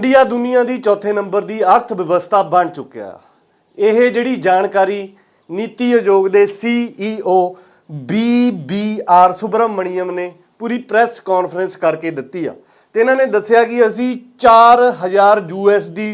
India ਦੁਨੀਆ ਦੀ ਚੌਥੇ number ਦੀ ਅਰਥ ਵਿਵਸਥਾ ਬਣ ਚੁੱਕਿਆ। ਇਹ ਜਿਹੜੀ ਜਾਣਕਾਰੀ ਨੀਤੀ ਆਯੋਗ ਦੇ CEO BBR ਸੁਬਰਮਣੀਅਮ ਨੇ ਪੂਰੀ ਪ੍ਰੈਸ ਕਾਨਫਰੰਸ ਕਰਕੇ ਦਿੱਤੀ ਆ। ਤੇ ਇਹਨਾਂ ਨੇ ਦੱਸਿਆ ਕਿ ਅਸੀਂ 4000 USD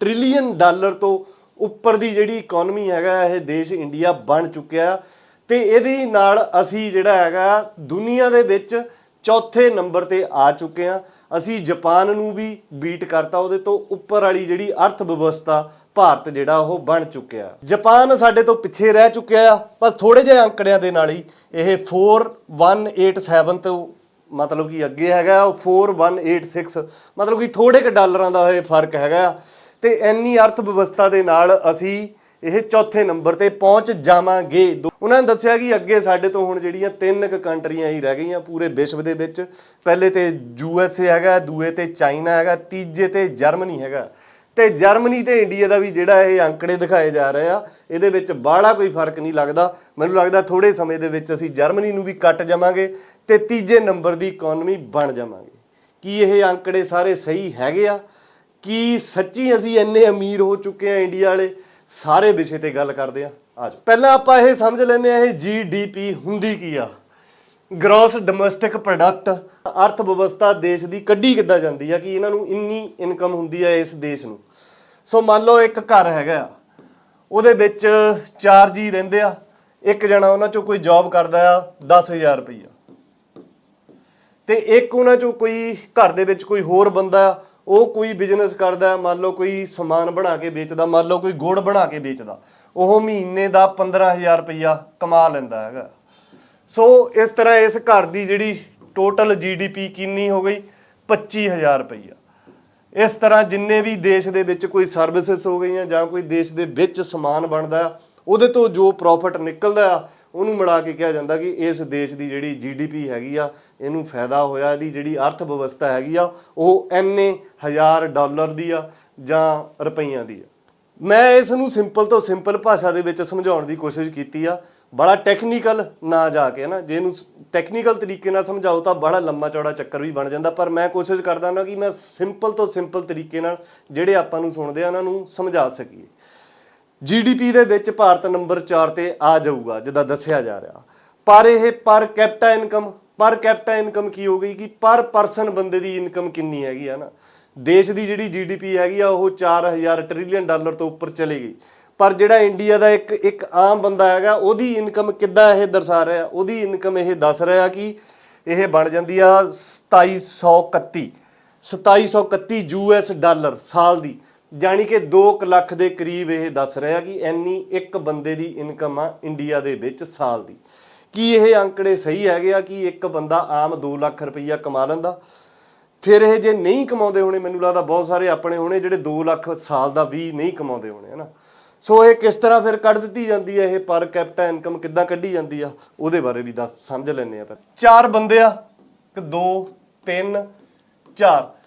ਟ੍ਰਿਲੀਅਨ ਡਾਲਰ ਤੋਂ ਉੱਪਰ ਦੀ ਜਿਹੜੀ ਇਕਨੋਮੀ ਹੈਗਾ, ਇਹ ਦੇਸ਼ ਇੰਡੀਆ ਬਣ ਚੁੱਕਿਆ। ਤੇ ਇਹਦੇ ਨਾਲ ਅਸੀਂ ਜਿਹੜਾ ਹੈਗਾ, ਦੁਨੀਆ ਦੇ ਵਿੱਚ ਚੌਥੇ ਨੰਬਰ ਤੇ ਆ ਚੁੱਕੇ ਆ ਅਸੀਂ ਜਾਪਾਨ ਨੂੰ ਵੀ ਬੀਟ ਕਰਤਾ, ਉਹਦੇ ਤੋਂ ਉੱਪਰ ਵਾਲੀ ਜਿਹੜੀ ਅਰਥ ਵਿਵਸਥਾ ਭਾਰਤ ਜਿਹੜਾ ਉਹ ਬਣ ਚੁੱਕਿਆ। ਜਾਪਾਨ ਸਾਡੇ ਤੋਂ ਪਿੱਛੇ ਰਹਿ ਚੁੱਕਿਆ ਆ ਪਰ ਥੋੜੇ ਜਿਹੇ ਅੰਕੜਿਆਂ ਦੇ ਨਾਲ ਹੀ ਇਹ 4187 ਤੋਂ ਮਤਲਬ ਕਿ ਅੱਗੇ ਹੈਗਾ, ਉਹ 4186 ਮਤਲਬ ਕਿ ਥੋੜੇ ਕ ਡਾਲਰਾਂ ਦਾ ਇਹ ਫ਼ਰਕ ਹੈਗਾ ਆ। ਤੇ ਇੰਨੀ ਅਰਥ ਵਿਵਸਥਾ ਦੇ ਨਾਲ ਅਸੀਂ ਇਹ ਚੌਥੇ ਨੰਬਰ ਤੇ ਪਹੁੰਚ ਜਾਵਾਂਗੇ। ਦੋ- ਉਹਨਾਂ ਨੇ ਦੱਸਿਆ ਕਿ ਅੱਗੇ ਸਾਡੇ ਤੋਂ ਹੁਣ ਜਿਹੜੀਆਂ ਤਿੰਨ ਕ ਕੰਟਰੀਆਂ ਹੀ ਰਹਿ ਗਈਆਂ ਪੂਰੇ ਵਿਸ਼ਵ ਦੇ ਵਿੱਚ। ਪਹਿਲੇ ਤੇ ਯੂ ਐਸ ਏ ਹੈਗਾ, ਦੂਏ ਤੇ ਚਾਈਨਾ ਹੈਗਾ, ਤੀਜੇ ਤੇ ਜਰਮਨੀ ਹੈਗਾ। ਤੇ ਜਰਮਨੀ ਤੇ ਇੰਡੀਆ ਦਾ ਵੀ ਜਿਹੜਾ ਇਹ ਅੰਕੜੇ ਦਿਖਾਏ ਜਾ ਰਹੇ ਆ, ਇਹਦੇ ਵਿੱਚ ਬਾਹਲਾ ਕੋਈ ਫ਼ਰਕ ਨਹੀਂ ਲੱਗਦਾ। ਮੈਨੂੰ ਲੱਗਦਾ ਥੋੜੇ ਸਮੇਂ ਦੇ ਵਿੱਚ ਅਸੀਂ ਜਰਮਨੀ ਨੂੰ ਵੀ ਕੱਟ ਜਾਵਾਂਗੇ ਤੇ ਤੀਜੇ ਨੰਬਰ ਦੀ ਇਕਨੋਮੀ ਬਣ ਜਾਵਾਂਗੇ। ਕੀ ਇਹ ਅੰਕੜੇ ਸਾਰੇ ਸਹੀ ਹੈਗੇ ਆ? ਕੀ ਸੱਚੀ ਅਸੀਂ ਇੰਨੇ ਅਮੀਰ ਹੋ ਚੁੱਕੇ ਆ ਇੰਡੀਆ ਵਾਲੇ? ਸਾਰੇ ਵਿਸ਼ੇ ਤੇ ਗੱਲ ਕਰਦੇ ਆ। ਅੱਜ ਪਹਿਲਾਂ ਆਪਾਂ ਇਹ ਸਮਝ ਲੈਂਦੇ ਆ, ਇਹ ਜੀਡੀਪੀ ਹੁੰਦੀ ਕੀ ਆ? ਗ੍ਰੋਸ ਡੋਮੈਸਟਿਕ ਪ੍ਰੋਡਕਟ ਅਰਥ ਵਿਵਸਥਾ ਦੇਸ਼ ਦੀ ਕੱਢੀ ਕਿੱਦਾਂ ਜਾਂਦੀ ਆ, ਕਿ ਇਹਨਾਂ ਨੂੰ ਇੰਨੀ ਇਨਕਮ ਹੁੰਦੀ ਆ ਇਸ ਦੇਸ਼ ਨੂੰ। ਸੋ ਮੰਨ ਲਓ ਇੱਕ ਘਰ ਹੈਗਾ ਆ, ਉਹਦੇ ਵਿੱਚ ਚਾਰ ਜੀ ਰਹਿੰਦੇ ਆ, ਇੱਕ ਜਣਾ ਉਹਨਾਂ ਚੋਂ ਕੋਈ ਜੌਬ ਕਰਦਾ ਆ 10000 ਰੁਪਈਆ। ਤੇ ਇੱਕ ਉਹਨਾਂ ਚੋਂ ਕੋਈ ਘਰ ਦੇ ਵਿੱਚ ਕੋਈ ਹੋਰ ਬੰਦਾ ਉਹ ਕੋਈ ਬਿਜ਼ਨਸ ਕਰਦਾ, ਮੰਨ ਲਓ ਕੋਈ ਸਮਾਨ ਬਣਾ ਕੇ ਵੇਚਦਾ, ਮੰਨ ਲਓ ਕੋਈ ਗੁੜ ਬਣਾ ਕੇ ਵੇਚਦਾ, ਉਹ ਮਹੀਨੇ ਦਾ 15000 ਰੁਪਈਆ ਕਮਾ ਲੈਂਦਾ ਹੈਗਾ। ਸੋ ਇਸ ਤਰ੍ਹਾਂ ਇਸ ਘਰ ਦੀ ਜਿਹੜੀ ਟੋਟਲ ਜੀਡੀਪੀ ਕਿੰਨੀ ਹੋ ਗਈ? 25000 ਰੁਪਈਆ ਇਸ ਤਰ੍ਹਾਂ ਜਿੰਨੇ ਵੀ ਦੇਸ਼ ਦੇ ਵਿੱਚ ਕੋਈ ਸਰਵਿਸਿਜ਼ ਹੋ ਗਈਆਂ ਜਾਂ ਕੋਈ ਦੇਸ਼ ਦੇ ਵਿੱਚ ਸਮਾਨ ਬਣਦਾ ਉਹਦੇ ਤੋਂ ਜੋ ਪ੍ਰੋਫਿਟ ਨਿਕਲਦਾ ਆ, ਉਹਨੂੰ ਮਿਲਾ ਕੇ ਕਿਹਾ ਜਾਂਦਾ ਕਿ ਇਸ ਦੇਸ਼ ਦੀ ਜਿਹੜੀ ਜੀਡੀਪੀ ਹੈਗੀ ਆ, ਇਹਨੂੰ ਫਾਇਦਾ ਹੋਇਆ, ਇਹਦੀ ਜਿਹੜੀ ਅਰਥ ਵਿਵਸਥਾ ਹੈਗੀ ਆ, ਉਹ ਐਨੇ ਹਜ਼ਾਰ ਡਾਲਰ ਦੀ ਆ ਜਾਂ ਰੁਪਈਆਂ ਦੀ ਆ। ਮੈਂ ਇਸ ਨੂੰ ਸਿੰਪਲ ਤੋਂ ਸਿੰਪਲ ਭਾਸ਼ਾ ਦੇ ਵਿੱਚ ਸਮਝਾਉਣ ਦੀ ਕੋਸ਼ਿਸ਼ ਕੀਤੀ ਆ। ਬੜਾ ਟੈਕਨੀਕਲ ਨਾ ਜਾ ਕੇ ਨਾ, ਜੇ ਇਹਨੂੰ ਟੈਕਨੀਕਲ ਤਰੀਕੇ ਨਾਲ ਸਮਝਾਓ ਤਾਂ ਬੜਾ ਲੰਮਾ ਚੌੜਾ ਚੱਕਰ ਵੀ ਬਣ ਜਾਂਦਾ, ਪਰ ਮੈਂ ਕੋਸ਼ਿਸ਼ ਕਰਦਾ ਨਾ ਕਿ ਮੈਂ ਸਿੰਪਲ ਤੋਂ ਸਿੰਪਲ ਤਰੀਕੇ ਨਾਲ ਜਿਹੜੇ ਆਪਾਂ ਨੂੰ ਸੁਣਦੇ ਆ, ਉਹਨਾਂ ਨੂੰ ਸਮਝਾ ਸਕੀਏ। ਜੀਡੀਪੀ ਦੇ ਵਿੱਚ ਭਾਰਤ ਨੰਬਰ 4 ਤੇ ਆ ਜਾਊਗਾ, ਜਿੱਦਾਂ ਦੱਸਿਆ ਜਾ ਰਿਹਾ। ਪਰ ਇਹ per capita income, per capita income ਕੀ ਹੋ ਗਈ ਕਿ ਪਰ ਪਰਸਨ ਬੰਦੇ ਦੀ ਇਨਕਮ ਕਿੰਨੀ ਹੈਗੀ ਆ ਨਾ। ਦੇਸ਼ ਦੀ ਜਿਹੜੀ ਜੀਡੀਪੀ ਹੈਗੀ ਆ, ਉਹ 4000 ਟ੍ਰਿਲੀਅਨ ਡਾਲਰ ਤੋਂ ਉੱਪਰ ਚਲੀ ਗਈ। ਪਰ ਜਿਹੜਾ ਇੰਡੀਆ ਦਾ ਇੱਕ ਇੱਕ ਆਮ ਬੰਦਾ ਹੈਗਾ, ਉਹਦੀ ਇਨਕਮ ਕਿੱਦਾਂ ਇਹ ਦਰਸਾ ਰਿਹਾ? ਉਹਦੀ ਇਨਕਮ ਇਹ ਦੱਸ ਰਿਹਾ ਕਿ ਇਹ ਬਣ ਜਾਂਦੀ ਆ 2731 2731 ਯੂਐਸ ਡਾਲਰ ਸਾਲ ਦੀ। ਜਾਣੀ ਕਿ 2 ਲੱਖ ਦੇ ਕਰੀਬ ਇਹ ਦੱਸ ਰਿਹਾ ਕਿ ਇੰਨੀ ਇੱਕ ਬੰਦੇ ਦੀ ਇਨਕਮ ਆ ਇੰਡੀਆ ਦੇ ਵਿੱਚ ਸਾਲ ਦੀ। ਕੀ ਇਹ ਅੰਕੜੇ ਸਹੀ ਹੈਗੇ ਆ ਕਿ ਇੱਕ ਬੰਦਾ ਆਮ 2 ਲੱਖ ਰੁਪਈਆ ਕਮਾ ਲੈਂਦਾ? ਫਿਰ ਇਹ ਜੇ ਨਹੀਂ ਕਮਾਉਂਦੇ ਹੋਣੇ, ਮੈਨੂੰ ਲੱਗਦਾ ਬਹੁਤ ਸਾਰੇ ਆਪਣੇ ਹੋਣੇ ਜਿਹੜੇ 2 ਲੱਖ ਸਾਲ ਦਾ ਵੀ ਨਹੀਂ ਕਮਾਉਂਦੇ ਹੋਣੇ ਹਨਾ ਸੋ ਇਹ ਕਿਸ ਤਰ੍ਹਾਂ ਫਿਰ ਕੱਢ ਦਿੱਤੀ ਜਾਂਦੀ ਹੈ ਇਹ ਪਰ ਕੈਪਟਾ ਇਨਕਮ ਕਿੱਦਾਂ ਕੱਢੀ ਜਾਂਦੀ ਆ, ਉਹਦੇ ਬਾਰੇ ਵੀ ਦੱਸ ਸਮਝ ਲੈਂਦੇ ਆ ਫਿਰ। ਚਾਰ ਬੰਦੇ ਆ, ਇੱਕ, ਦੋ, ਤਿੰਨ, ਚਾਰ।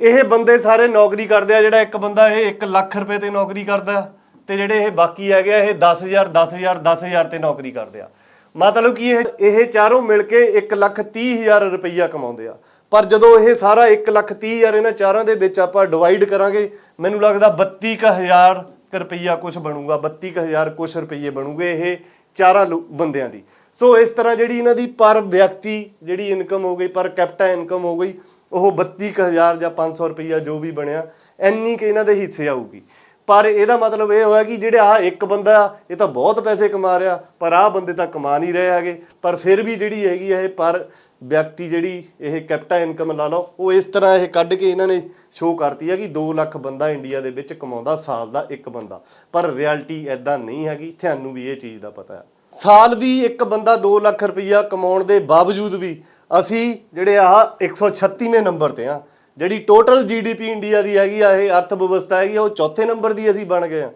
ਇਹ ਬੰਦੇ ਸਾਰੇ ਨੌਕਰੀ ਕਰਦੇ ਆ ਜਿਹੜਾ ਇੱਕ ਬੰਦਾ ਇਹ 1 ਲੱਖ ਰੁਪਏ ਤੇ ਨੌਕਰੀ ਕਰਦਾ ਆ, ਤੇ ਜਿਹੜੇ ਇਹ ਬਾਕੀ ਹੈਗੇ ਆ ਇਹ 10000 10000 10000 ਤੇ ਨੌਕਰੀ ਕਰਦੇ ਆ। ਮਤਲਬ ਕਿ ਇਹ ਇਹ ਚਾਰੋਂ ਮਿਲ ਕੇ 1 ਲੱਖ 30 ਹਜ਼ਾਰ ਰੁਪਈਆ ਕਮਾਉਂਦੇ ਆ। ਪਰ ਜਦੋਂ ਇਹ ਸਾਰਾ 1 ਲੱਖ 30 ਹਜ਼ਾਰ ਇਹਨਾਂ ਚਾਰਾਂ ਦੇ ਵਿੱਚ ਆਪਾਂ ਡਿਵਾਈਡ ਕਰਾਂਗੇ ਮੈਨੂੰ ਲੱਗਦਾ 32000 ਰੁਪਈਆ ਕੁਝ ਬਣੂਗਾ 32000 ਕੁਝ ਰੁਪਈਏ ਬਣੂਗੇ ਇਹ ਚਾਰਾਂ ਲੋ- ਬੰਦਿਆਂ ਦੀ। ਸੋ ਇਸ ਤਰ੍ਹਾਂ ਜਿਹੜੀ ਇਹਨਾਂ ਦੀ ਪਰ ਵਿਅਕਤੀ ਜਿਹੜੀ ਇਨਕਮ ਹੋ ਗਈ ਪਰ ਕੈਪਟਾ ਇਨਕਮ ਹੋ ਗਈ ਉਹ 32000 ਜਾਂ 500 ਰੁਪਈਆ ਜੋ ਵੀ ਬਣਿਆ ਇੰਨੀ ਕਿ ਇਹਨਾਂ ਦੇ ਹਿੱਸੇ ਆਊਗੀ। ਪਰ ਇਹਦਾ ਮਤਲਬ ਇਹ ਹੋਇਆ ਕਿ ਜਿਹੜੇ ਆ ਇੱਕ ਬੰਦਾ ਆ, ਇਹ ਤਾਂ ਬਹੁਤ ਪੈਸੇ ਕਮਾ ਰਿਹਾ ਪਰ ਆਹ ਬੰਦੇ ਤਾਂ ਕਮਾ ਨਹੀਂ ਰਹੇ ਹੈਗੇ। ਪਰ ਫਿਰ ਵੀ ਜਿਹੜੀ ਹੈਗੀ ਹੈ ਇਹ ਪਰ ਵਿਅਕਤੀ ਜਿਹੜੀ ਇਹ ਕੈਪਟਾ ਇਨਕਮ ਲਾ ਲਓ ਉਹ ਇਸ ਤਰ੍ਹਾਂ ਇਹ ਕੱਢ ਕੇ ਇਹਨਾਂ ਨੇ ਸ਼ੋਅ ਕਰਤੀ ਹੈ ਕਿ 2 ਲੱਖ ਬੰਦਾ ਇੰਡੀਆ ਦੇ ਵਿੱਚ ਕਮਾਉਂਦਾ ਸਾਲ ਦਾ ਇੱਕ ਬੰਦਾ। ਪਰ ਰਿਐਲਿਟੀ ਐਦਾਂ ਨਹੀਂ ਹੈਗੀ ਤੁਹਾਨੂੰ ਵੀ ਇਹ ਚੀਜ਼ ਦਾ ਪਤਾ ਹੈ। ਸਾਲ ਦੀ ਇੱਕ ਬੰਦਾ 2 ਲੱਖ ਰੁਪਈਆ ਕਮਾਉਣ ਦੇ ਬਾਵਜੂਦ ਵੀ ਅਸੀਂ ਜਿਹੜੇ ਆ 136ਵੇਂ ਨੰਬਰ ਤੇ ਆ, ਜਿਹੜੀ ਟੋਟਲ ਜੀਡੀਪੀ ਇੰਡੀਆ ਦੀ ਹੈਗੀ ਆ, ਇਹ ਅਰਥ ਵਿਵਸਥਾ ਹੈਗੀ ਆ, ਉਹ ਚੌਥੇ ਨੰਬਰ ਦੀ ਅਸੀਂ ਬਣ ਗਏ ਆ।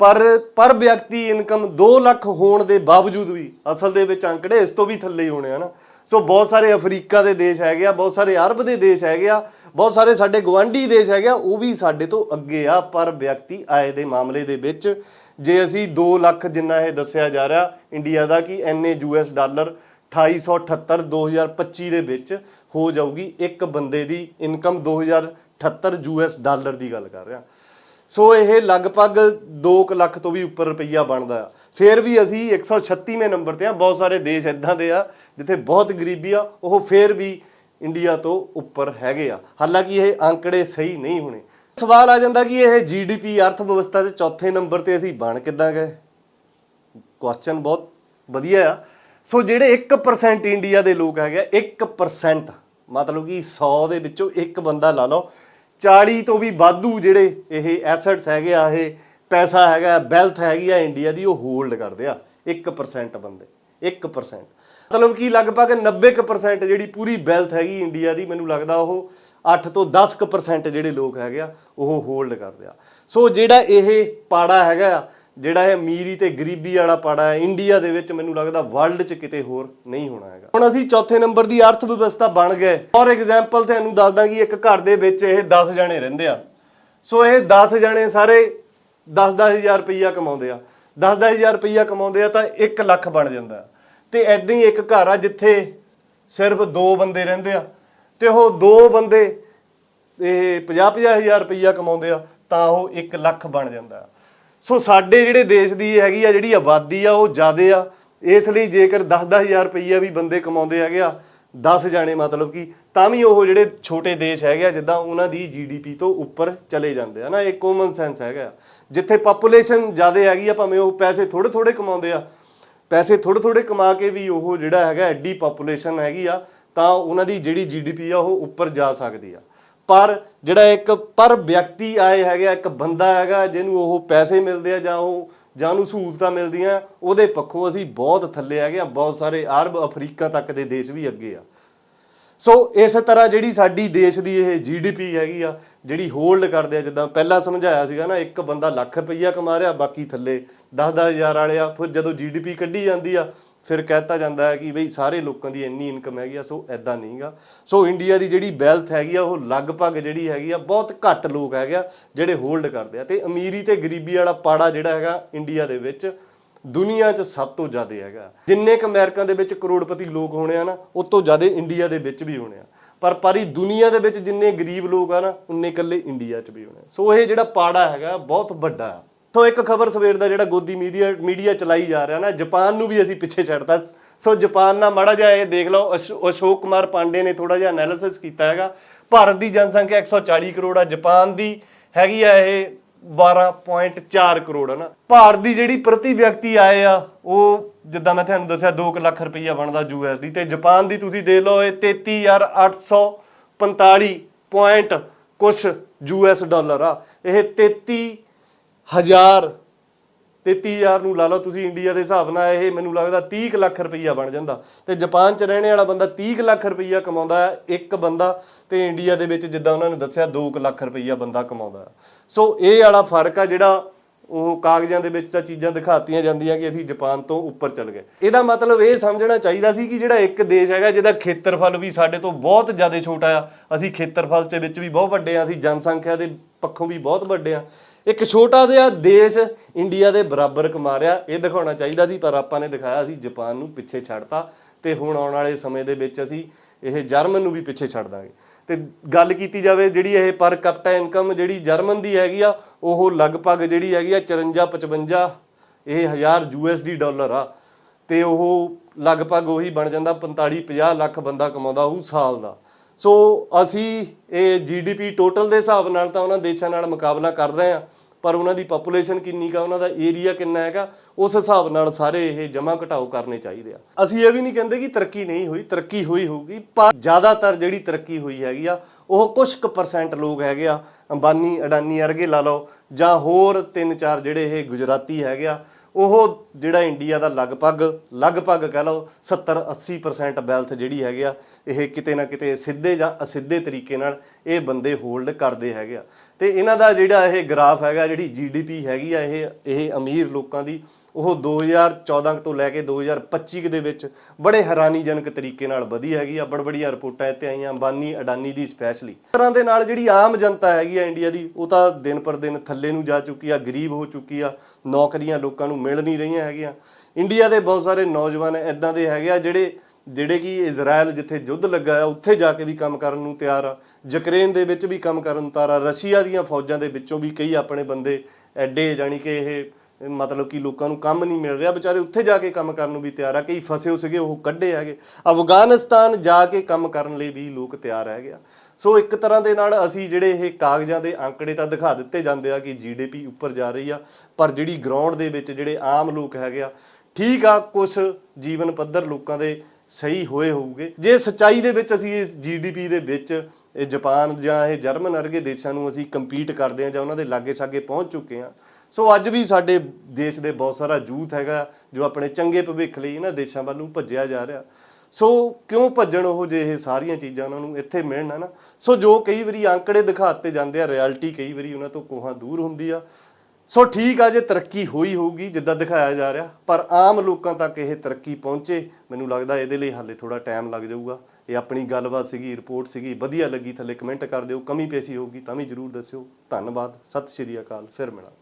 ਪਰ ਪਰ ਵਿਅਕਤੀ ਇਨਕਮ 2 ਲੱਖ ਹੋਣ ਦੇ ਬਾਵਜੂਦ ਵੀ ਅਸਲ ਦੇ ਵਿੱਚ ਅੰਕੜੇ ਇਸ ਤੋਂ ਵੀ ਥੱਲੇ ਹੀ ਹੋਣੇ ਆ ਨਾ। ਸੋ ਬਹੁਤ ਸਾਰੇ ਅਫਰੀਕਾ ਦੇ ਦੇਸ਼ ਹੈਗੇ ਆ, ਬਹੁਤ ਸਾਰੇ ਅਰਬ ਦੇ ਦੇਸ਼ ਹੈਗੇ ਆ, ਬਹੁਤ ਸਾਰੇ ਸਾਡੇ ਗਵਾਂਢੀ ਦੇਸ਼ ਹੈਗੇ ਆ, ਉਹ ਵੀ ਸਾਡੇ ਤੋਂ ਅੱਗੇ ਆ, ਪਰ ਵਿਅਕਤੀ ਆਏ ਦੇ ਮਾਮਲੇ ਦੇ ਵਿੱਚ ਜੇ ਅਸੀਂ 2 ਲੱਖ ਜਿੰਨਾ ਇਹ ਦੱਸਿਆ ਜਾ ਰਿਹਾ ਇੰਡੀਆ ਦਾ ਕਿ ਐਨੇ ਯੂਐਸ ਡਾਲਰ 2878 2025 ਦੇ ਵਿੱਚ ਹੋ ਜਾਊਗੀ ਇੱਕ ਬੰਦੇ ਦੀ ਇਨਕਮ 2028 78 ਯੂਐਸ ਡਾਲਰ ਦੀ ਗੱਲ ਕਰ ਰਿਹਾ। ਸੋ ਇਹ ਲਗਭਗ 2 ਲੱਖ ਤੋਂ ਵੀ ਉੱਪਰ ਰੁਪਈਆ ਬਣਦਾ ਆ। ਫਿਰ ਵੀ ਅਸੀਂ 136ਵੇਂ ਨੰਬਰ ਤੇ ਆ, ਬਹੁਤ ਸਾਰੇ ਦੇਸ਼ ਇਦਾਂ ਦੇ ਆ ਜਿੱਥੇ ਬਹੁਤ ਗਰੀਬੀ ਆ, ਉਹ ਫਿਰ ਵੀ ਇੰਡੀਆ ਤੋਂ ਉੱਪਰ ਹੈਗੇ ਆ। ਹਾਲਾਂਕਿ ਇਹ ਅੰਕੜੇ ਸਹੀ ਨਹੀਂ ਹੋਣੇ। ਸਵਾਲ ਆ ਜਾਂਦਾ ਕਿ ਇਹ ਜੀਡੀਪੀ ਅਰਥ ਵਿਵਸਥਾ ਦੇ ਚੌਥੇ ਨੰਬਰ ਤੇ ਅਸੀਂ ਬਣ ਕਿੱਦਾਂ ਗਏ? ਕੁਐਸਚਨ ਬਹੁਤ ਵਧੀਆ ਆ। ਸੋ ਜਿਹੜੇ 1% ਇੰਡੀਆ ਦੇ ਲੋਕ ਹੈਗੇ ਆ, 1% ਮਤਲਬ ਕਿ 100 ਦੇ ਵਿੱਚੋਂ ਇੱਕ ਬੰਦਾ ਲਾ ਲਓ। 40 ਤੋਂ ਵੀ ਵਾਧੂ ਜਿਹੜੇ ਇਹ ਐਸੈਟਸ ਹੈਗੇ ਆ ਇਹ ਪੈਸਾ ਹੈਗਾ ਵੈਲਥ ਹੈਗੀ ਆ ਇੰਡੀਆ ਦੀ ਉਹ ਹੋਲਡ ਕਰਦੇ ਆ 1% ਬੰਦੇ 1% ਮਤਲਬ ਕਿ ਲਗਭਗ 90% ਜਿਹੜੀ ਪੂਰੀ ਵੈਲਥ ਹੈਗੀ ਇੰਡੀਆ ਦੀ ਮੈਨੂੰ ਲੱਗਦਾ ਉਹ 8 ਤੋਂ 10% ਜਿਹੜੇ ਲੋਕ ਹੈਗੇ ਆ ਉਹ ਹੋਲਡ ਕਰਦੇ ਆ। ਸੋ ਜਿਹੜਾ ਇਹ ਪਾੜਾ ਹੈਗਾ ਆ ਜਿਹੜਾ ਇਹ ਅਮੀਰੀ ਤੇ ਗਰੀਬੀ ਵਾਲਾ ਪਾੜਾ ਹੈ, ਇੰਡੀਆ ਦੇ ਵਿੱਚ ਮੈਨੂੰ ਲੱਗਦਾ ਵਰਲਡ 'ਚ ਕਿਤੇ ਹੋਰ ਨਹੀਂ ਹੋਣਾ ਹੈਗਾ। ਹੁਣ ਅਸੀਂ ਚੌਥੇ ਨੰਬਰ ਦੀ ਅਰਥ ਵਿਵਸਥਾ ਬਣ ਗਏ। ਫੋਰ ਐਗਜ਼ਾਮਪਲ ਤੁਹਾਨੂੰ ਦੱਸਦਾ ਕਿ ਇੱਕ ਘਰ ਦੇ ਵਿੱਚ ਇਹ 10 ਜਣੇ ਰਹਿੰਦੇ ਆ। ਸੋ ਇਹ 10 ਜਣੇ ਸਾਰੇ 10-10000 ਰੁਪਈਆ ਕਮਾਉਂਦੇ ਆ। 10-10000 ਰੁਪਈਆ ਕਮਾਉਂਦੇ ਆ ਤਾਂ 1 ਲੱਖ ਬਣ ਜਾਂਦਾ। ਹੈ। ਤੇ ਐਦਾਂ ਹੀ ਇੱਕ ਘਰ ਆ ਜਿੱਥੇ ਸਿਰਫ ਦੋ ਬੰਦੇ ਰਹਿੰਦੇ ਆ। ਤੇ ਉਹ ਦੋ ਬੰਦੇ ਇਹ 50-50 ਹਜ਼ਾਰ ਰੁਪਈਆ ਕਮਾਉਂਦੇ ਆ ਤਾਂ ਉਹ 1 ਲੱਖ ਬਣ ਜਾਂਦਾ। ਆ। ਸੋ ਸਾਡੇ ਜਿਹੜੇ ਦੇਸ਼ ਦੀ ਹੈਗੀ ਆ, ਜਿਹੜੀ ਆਬਾਦੀ ਆ, ਉਹ ਜ਼ਿਆਦੇ ਆ। ਇਸ ਲਈ ਜੇਕਰ 10-10 ਹਜ਼ਾਰ ਰੁਪਈਆ ਵੀ ਬੰਦੇ ਕਮਾਉਂਦੇ ਹੈਗੇ ਆ 10 ਜਾਣੇ ਮਤਲਬ ਕਿ, ਤਾਂ ਵੀ ਉਹ ਜਿਹੜੇ ਛੋਟੇ ਦੇਸ਼ ਹੈਗੇ ਆ, ਜਿੱਦਾਂ ਉਹਨਾਂ ਦੀ ਜੀਡੀਪੀ ਤੋਂ ਉੱਪਰ ਚਲੇ ਜਾਂਦੇ ਆ। ਨਾ ਇਹ ਕਾਮਨ ਸੈਂਸ ਹੈਗਾ ਜਿੱਥੇ ਪਾਪੂਲੇਸ਼ਨ ਜ਼ਿਆਦਾ ਹੈਗੀ ਆ, ਭਾਵੇਂ ਉਹ ਪੈਸੇ ਥੋੜੇ ਥੋੜੇ ਕਮਾਉਂਦੇ ਆ, ਪੈਸੇ ਥੋੜੇ ਥੋੜੇ ਕਮਾ ਕੇ ਵੀ ਉਹ ਜਿਹੜਾ ਹੈਗਾ, ਐਡੀ ਪਾਪੂਲੇਸ਼ਨ ਹੈਗੀ ਆ, ਤਾਂ ਉਹਨਾਂ ਦੀ ਜਿਹੜੀ ਜੀਡੀਪੀ ਆ, ਉਹ ਉੱਪਰ ਜਾ ਸਕਦੀ ਆ। ਪਰ ਜਿਹੜਾ ਇੱਕ ਪਰ ਵਿਅਕਤੀ ਆਏ ਹੈਗਾ ਇੱਕ ਬੰਦਾ ਹੈਗਾ, ਜਿਹਨੂੰ ਉਹ ਪੈਸੇ ਮਿਲਦੇ ਆ ਜਾਂ ਉਹ ਜਾਂ ਉਹਨੂੰ ਸਹੂਲਤਾਂ ਮਿਲਦੀਆਂ, ਉਹਦੇ ਪੱਖੋਂ ਅਸੀਂ ਬਹੁਤ ਥੱਲੇ ਹੈਗੇ ਆ, ਬਹੁਤ ਸਾਰੇ ਅਰਬ ਅਫਰੀਕਾ ਤੱਕ ਦੇ ਦੇਸ਼ ਵੀ ਅੱਗੇ ਆ। ਸੋ ਇਸ ਤਰ੍ਹਾਂ ਜਿਹੜੀ ਸਾਡੀ ਦੇਸ਼ ਦੀ ਇਹ ਜੀਡੀਪੀ ਹੈਗੀ ਆ, ਜਿਹੜੀ ਹੋਲਡ ਕਰਦੇ ਆ, ਜਿੱਦਾਂ ਪਹਿਲਾਂ ਸਮਝਾਇਆ ਸੀਗਾ ਨਾ, ਇੱਕ ਬੰਦਾ ਲੱਖ ਰੁਪਈਆ ਕਮਾ ਰਿਹਾ, ਬਾਕੀ ਥੱਲੇ 10-10 ਹਜ਼ਾਰ ਵਾਲੇ ਆ, ਫਿਰ ਜਦੋਂ ਜੀਡੀਪੀ ਕੱਢੀ ਜਾਂਦੀ ਆ ਫਿਰ ਕਹਿਤਾ ਜਾਂਦਾ ਹੈ ਕਿ ਬਈ ਸਾਰੇ ਲੋਕਾਂ ਦੀ ਇੰਨੀ ਇਨਕਮ ਹੈਗੀ ਆ, ਸੋ ਐਦਾਂ ਨਹੀਂਗਾ। ਸੋ ਇੰਡੀਆ ਦੀ ਜਿਹੜੀ ਵੈਲਥ ਹੈਗੀ ਆ, ਉਹ ਲਗਭਗ ਜਿਹੜੀ ਹੈਗੀ ਆ, ਬਹੁਤ ਘੱਟ ਲੋਕ ਹੈਗੇ ਆ, ਜਿਹੜੇ ਹੋਲਡ ਕਰਦੇ ਆ। ਤੇ ਅਮੀਰੀ ਤੇ ਗਰੀਬੀ ਵਾਲਾ ਪਾੜਾ ਜਿਹੜਾ ਹੈਗਾ ਇੰਡੀਆ ਦੇ ਵਿੱਚ, ਦੁਨੀਆ 'ਚ ਸਭ ਤੋਂ ਜ਼ਿਆਦਾ ਹੈਗਾ। ਜਿੰਨੇ ਕ ਅਮਰੀਕਾ ਦੇ ਵਿੱਚ ਕਰੋੜਪਤੀ ਲੋਕ ਹੋਣੇ ਆ ਨਾ ਉਸ ਤੋਂ ਜ਼ਿਆਦਾ ਇੰਡੀਆ ਦੇ ਵਿੱਚ ਵੀ ਹੋਣੇ ਆ। ਪਰ ਪਰੀ ਦੁਨੀਆ ਦੇ ਵਿੱਚ ਜਿੰਨੇ ਗਰੀਬ ਲੋਕ ਆ ਨਾ, ਉਨੇ ਇਕੱਲੇ ਇੰਡੀਆ 'ਚ ਵੀ ਹੋਣੇ ਆ। ਸੋ ਇਹ ਜਿਹੜਾ ਪਾੜਾ ਹੈਗਾ, ਬਹੁਤ ਵੱਡਾ ਆ ਇੱਕ ਖਬਰ ਸਵੇਰ ਦਾ ਜਿਹੜਾ ਗੋਦੀ ਮੀਡੀਆ ਮੀਡੀਆ ਚਲਾਈ ਜਾ ਰਿਹਾ ਨਾ, ਜਾਪਾਨ ਨੂੰ ਵੀ ਅਸੀਂ ਪਿੱਛੇ ਛੱਡਤਾ। ਸੋ ਜਾਪਾਨ ਨਾਲ ਮਾੜਾ ਜਿਹਾ ਇਹ ਦੇਖ ਲਓ, ਅਸ਼- ਅਸ਼ੋਕ ਕੁਮਾਰ ਪਾਂਡੇ ਨੇ ਥੋੜਾ ਜਿਹਾ ਐਨਾਲਿਸਿਸ ਕੀਤਾ ਹੈਗਾ। ਭਾਰਤ ਦੀ ਜਨਸੰਖਿਆ 140 ਕਰੋੜ ਆ, ਜਾਪਾਨ ਦੀ ਹੈਗੀ ਆ ਇਹ 12.4 ਕਰੋੜ ਹੈ ਨਾ। ਭਾਰਤ ਦੀ ਜਿਹੜੀ ਪ੍ਰਤੀ ਵਿਅਕਤੀ ਆਏ ਆ, ਉਹ ਜਿੱਦਾਂ ਮੈਂ ਤੁਹਾਨੂੰ ਦੱਸਿਆ 2 ਲੱਖ ਰੁਪਈਆ ਬਣਦਾ ਯੂਐਸਡੀ ਤੇ। ਜਾਪਾਨ ਦੀ ਤੁਸੀਂ ਦੇਖ ਲਓ, ਇਹ 33845 ਪੁਆਇੰਟ ਕੁਛ ਯੂਐਸ ਡਾਲਰ ਆ। ਇਹ 33000 33000 ਨੂੰ ਲਾ ਲਓ, ਤੁਸੀਂ ਇੰਡੀਆ ਦੇ ਹਿਸਾਬ ਨਾਲ ਇਹ ਮੈਨੂੰ ਲੱਗਦਾ 30 ਕੁ ਲੱਖ ਰੁਪਈਆ ਬਣ ਜਾਂਦਾ ਤੇ ਜਾਪਾਨ 'ਚ ਰਹਿਣੇ ਵਾਲਾ ਬੰਦਾ 30 ਕੁ ਲੱਖ ਰੁਪਈਆ ਕਮਾਉਂਦਾ ਹੈ, ਇੱਕ ਬੰਦਾ, ਤੇ ਇੰਡੀਆ ਦੇ ਵਿੱਚ ਜਿੱਦਾਂ ਉਹਨਾਂ ਨੇ ਦੱਸਿਆ 2 ਲੱਖ ਰੁਪਈਆ ਬੰਦਾ ਕਮਾਉਂਦਾ ਹੈ। ਸੋ ਇਹ ਵਾਲਾ ਫ਼ਰਕ ਆ ਜਿਹੜਾ ਉਹ ਕਾਗਜ਼ਾਂ ਦੇ ਵਿੱਚ ਤਾਂ ਚੀਜ਼ਾਂ ਦਿਖਾਤੀਆਂ ਜਾਂਦੀਆਂ ਕਿ ਅਸੀਂ ਜਾਪਾਨ ਤੋਂ ਉੱਪਰ ਚੱਲ ਗਏ ਇਹਦਾ ਮਤਲਬ ਇਹ ਸਮਝਣਾ ਚਾਹੀਦਾ ਸੀ ਕਿ ਜਿਹੜਾ ਇੱਕ ਦੇਸ਼ ਹੈਗਾ, ਜਿਹਦਾ ਖੇਤਰਫਲ ਵੀ ਸਾਡੇ ਤੋਂ ਬਹੁਤ ਜ਼ਿਆਦਾ ਛੋਟਾ ਆ, ਅਸੀਂ ਖੇਤਰਫਲ ਦੇ ਵਿੱਚ ਵੀ ਬਹੁਤ ਵੱਡੇ ਆ, ਅਸੀਂ ਜਨਸੰਖਿਆ ਦੇ ਪੱਖੋਂ ਵੀ ਬਹੁਤ ਵੱਡੇ ਆ। ਇੱਕ ਛੋਟਾ ਜਿਹਾ ਦੇਸ਼ ਇੰਡੀਆ ਦੇ ਬਰਾਬਰ ਕਮਾ ਰਿਹਾ ਇਹ ਦਿਖਾਉਣਾ ਚਾਹੀਦਾ ਸੀ, ਪਰ ਆਪਾਂ ਨੇ ਦਿਖਾਇਆ ਸੀ, ਜਾਪਾਨ ਨੂੰ ਪਿੱਛੇ ਛੱਡਤਾ ਤੇ ਹੁਣ ਆਉਣ ਵਾਲੇ ਸਮੇਂ ਦੇ ਵਿੱਚ ਅਸੀਂ ਇਹ ਜਰਮਨ ਨੂੰ ਵੀ ਪਿੱਛੇ ਛੱਡ ਦਾਂਗੇ। ਤੇ ਗੱਲ ਕੀਤੀ ਜਾਵੇ ਜਿਹੜੀ ਇਹ ਪਰ ਕੈਪਟਾ ਇਨਕਮ ਜਿਹੜੀ ਜਰਮਨ ਦੀ ਹੈਗੀ ਆ, ਉਹ ਲਗਭਗ ਜਿਹੜੀ ਹੈਗੀ ਆ 54 55 ਇਹ ਹਜ਼ਾਰ ਯੂਐਸਡੀ ਡਾਲਰ ਆ। ਤੇ ਉਹ ਲਗਭਗ ਉਹੀ ਬਣ ਜਾਂਦਾ 45 50 ਲੱਖ ਬੰਦਾ ਕਮਾਉਂਦਾ ਉਹ ਸਾਲ ਦਾ। ਸੋ ਅਸੀਂ ਇਹ ਜੀਡੀਪੀ ਟੋਟਲ ਦੇ ਹਿਸਾਬ ਨਾਲ ਤਾਂ ਉਹਨਾਂ ਦੇਸ਼ਾਂ ਨਾਲ ਮੁਕਾਬਲਾ ਕਰ ਰਹੇ ਆ ਪਰ ਉਹਨਾਂ ਦੀ ਪੋਪੂਲੇਸ਼ਨ ਕਿੰਨੀ ਕਾ ਉਹਨਾਂ ਦਾ ਏਰੀਆ ਕਿੰਨਾ ਹੈਗਾ, ਉਸ ਹਿਸਾਬ ਨਾਲ ਸਾਰੇ ਇਹ ਜਮਾ ਘਟਾਓ ਕਰਨੇ ਚਾਹੀਦੇ ਆ। ਅਸੀਂ ਇਹ ਵੀ ਨਹੀਂ ਕਹਿੰਦੇ ਕਿ ਤਰੱਕੀ ਨਹੀਂ ਹੋਈ, ਤਰੱਕੀ ਹੋਈ ਹੋਊਗੀ, ਪਰ ਜ਼ਿਆਦਾਤਰ ਜਿਹੜੀ ਤਰੱਕੀ ਹੋਈ ਹੈਗੀ ਆ ਉਹ ਕੁਝ ਕੁ ਪਰਸੈਂਟ ਲੋਕ ਹੈਗੇ ਆ, ਅੰਬਾਨੀ, ਅਡਾਨੀ ਵਰਗੇ ਲਾ ਲਓ, ਜਾਂ ਹੋਰ ਤਿੰਨ ਚਾਰ ਜਿਹੜੇ ਇਹ ਗੁਜਰਾਤੀ ਹੈਗੇ ਆ, ਉਹ ਜਿਹੜਾ ਇੰਡੀਆ ਦਾ ਲਗਭਗ ਲਗਭਗ ਕਹਿ ਲਓ 70 80% ਵੈਲਥ ਜਿਹੜੀ ਹੈਗੀ ਆ, ਇਹ ਕਿਤੇ ਨਾ ਕਿਤੇ ਸਿੱਧੇ ਜਾਂ ਅਸਿੱਧੇ ਤਰੀਕੇ ਨਾਲ ਇਹ ਬੰਦੇ ਹੋਲਡ ਕਰਦੇ ਹੈਗੇ ਆ। ਤੇ ਇਹਨਾਂ ਦਾ ਜਿਹੜਾ ਇਹ ਗ੍ਰਾਫ ਹੈਗਾ, ਜਿਹੜੀ ਜੀਡੀਪੀ ਹੈਗੀ ਆ, ਇਹ ਇਹ ਅਮੀਰ ਲੋਕਾਂ ਦੀ ਉਹ 2014 ਤੋਂ ਲੈ ਕੇ 2025 ਦੇ ਵਿੱਚ ਬੜੇ ਹੈਰਾਨੀਜਨਕ ਤਰੀਕੇ ਨਾਲ ਵਧੀ ਹੈਗੀ ਆ, ਬੜਬੜੀਆਂ ਰਿਪੋਰਟਾਂ ਇੱਥੇ ਆਈਆਂ, ਅੰਬਾਨੀ, ਅਡਾਨੀ ਦੀ ਸਪੈਸ਼ਲੀ ਤਰ੍ਹਾਂ ਦੇ ਨਾਲ ਜਿਹੜੀ ਆਮ ਜਨਤਾ ਹੈਗੀ ਆ ਇੰਡੀਆ ਦੀ, ਉਹ ਤਾਂ ਦਿਨ ਪਰ ਦਿਨ ਥੱਲੇ ਨੂੰ ਜਾ ਚੁੱਕੀ ਆ, ਗਰੀਬ ਹੋ ਚੁੱਕੀ ਆ, ਨੌਕਰੀਆਂ ਲੋਕਾਂ ਨੂੰ ਮਿਲ ਨਹੀਂ ਰਹੀਆਂ ਹੈਗੀਆਂ। ਇੰਡੀਆ ਦੇ ਬਹੁਤ ਸਾਰੇ ਨੌਜਵਾਨ ਇਦਾਂ ਦੇ ਹੈਗੇ ਆ ਜਿਹੜੇ ਜਿਹੜੇ ਕਿ ਇਜ਼ਰਾਈਲ ਜਿੱਥੇ ਯੁੱਧ ਲੱਗਾ ਆ, ਉੱਥੇ ਜਾ ਕੇ ਵੀ ਕੰਮ ਕਰਨ ਨੂੰ ਤਿਆਰ ਆ। ਯੂਕਰੇਨ ਦੇ ਵਿੱਚ ਵੀ ਕੰਮ ਕਰਨ ਨੂੰ ਤਿਆਰ ਆ, ਰਸ਼ੀਆ ਦੀਆਂ ਫੌਜਾਂ ਦੇ ਵਿੱਚੋਂ ਵੀ ਕਈ ਆਪਣੇ ਬੰਦੇ ਐਡੇ, ਜਾਣੀ ਕਿ ਇਹ ਮਤਲਬ ਕਿ ਲੋਕਾਂ ਨੂੰ ਕੰਮ ਨਹੀਂ ਮਿਲ ਰਿਹਾ। ਵਿਚਾਰੇ ਉੱਥੇ ਜਾ ਕੇ ਕੰਮ ਕਰਨ ਨੂੰ ਵੀ ਤਿਆਰ ਆ। ਕਈ ਫਸੇ ਹੋ ਸੀਗੇ, ਉਹ ਕੱਢੇ ਹੈਗੇ। ਅਫਗਾਨਿਸਤਾਨ ਜਾ ਕੇ ਕੰਮ ਕਰਨ ਲਈ ਵੀ ਲੋਕ ਤਿਆਰ ਹੈਗੇ ਆ। ਸੋ ਇੱਕ ਤਰ੍ਹਾਂ ਦੇ ਨਾਲ ਅਸੀਂ ਜਿਹੜੇ ਇਹ ਕਾਗਜ਼ਾਂ ਦੇ ਅੰਕੜੇ ਤਾਂ ਦਿਖਾ ਦਿੱਤੇ ਜਾਂਦੇ ਆ ਕਿ ਜੀਡੀਪੀ ਉੱਪਰ ਜਾ ਰਹੀ ਆ, ਪਰ ਜਿਹੜੀ ਗਰਾਊਂਡ ਦੇ ਵਿੱਚ ਜਿਹੜੇ ਆਮ ਲੋਕ ਹੈਗੇ ਆ, ਠੀਕ ਆ ਕੁਝ ਜੀਵਨ ਪੱਧਰ ਲੋਕਾਂ ਦੇ ਸਹੀ ਹੋਏ ਹੋਊਗੇ। ਜੇ ਸੱਚਾਈ ਦੇ ਵਿੱਚ ਅਸੀਂ ਇਸ ਜੀਡੀਪੀ ਦੇ ਵਿੱਚ ਇਹ ਜਾਪਾਨ ਜਾਂ ਇਹ ਜਰਮਨ ਵਰਗੇ ਦੇਸ਼ਾਂ ਨੂੰ ਅਸੀਂ ਕੰਪੀਟ ਕਰਦੇ ਆ ਜਾਂ ਉਹਨਾਂ ਦੇ ਲਾਗੇ ਛਾਗੇ ਪਹੁੰਚ ਚੁੱਕੇ ਆ ਸੋ ਅੱਜ ਵੀ ਸਾਡੇ ਦੇਸ਼ ਦੇ ਬਹੁਤ ਸਾਰਾ ਯੂਥ ਹੈਗਾ ਜੋ ਆਪਣੇ ਚੰਗੇ ਭਵਿੱਖ ਲਈ ਇਹਨਾਂ ਦੇਸ਼ਾਂ ਵੱਲ ਨੂੰ ਭੱਜਿਆ ਜਾ ਰਿਹਾ। ਸੋ ਕਿਉਂ ਭੱਜਣ ਉਹ ਜੇ ਇਹ ਸਾਰੀਆਂ ਚੀਜ਼ਾਂ ਉਹਨਾਂ ਨੂੰ ਇੱਥੇ ਮਿਲਣ ਨਾ? ਸੋ ਜੋ ਕਈ ਵਾਰੀ ਅੰਕੜੇ ਦਿਖਾਤੇ ਜਾਂਦੇ ਆ ਰਿਐਲਿਟੀ ਕਈ ਵਾਰੀ ਉਹਨਾਂ ਤੋਂ ਕੋਹਾਂ ਦੂਰ ਹੁੰਦੀ ਆ। ਸੋ ਠੀਕ ਆ ਜੇ ਤਰੱਕੀ ਹੋਈ ਹੋਊਗੀ, ਜਿੱਦਾਂ ਦਿਖਾਇਆ ਜਾ ਰਿਹਾ, ਪਰ ਆਮ ਲੋਕਾਂ ਤੱਕ ਇਹ ਤਰੱਕੀ ਪਹੁੰਚੇ, ਮੈਨੂੰ ਲੱਗਦਾ ਇਹਦੇ ਲਈ ਹਾਲੇ ਥੋੜਾ ਟਾਈਮ ਲੱਗ ਜਾਊਗਾ। ਇਹ ਆਪਣੀ ਗੱਲਬਾਤ ਸੀਗੀ ਰਿਪੋਰਟ ਸੀਗੀ, ਵਧੀਆ ਲੱਗੀ ਥੱਲੇ ਕਮੈਂਟ ਕਰ ਦਿਓ, ਕਮੀ ਪੇਸ਼ੀ ਹੋਊਗੀ ਤਾਂ ਵੀ ਜਰੂਰ ਦੱਸਿਓ। ਧੰਨਵਾਦ, ਸਤਿ ਸ਼੍ਰੀ ਅਕਾਲ, ਫਿਰ ਮਿਲਾਂਗੇ।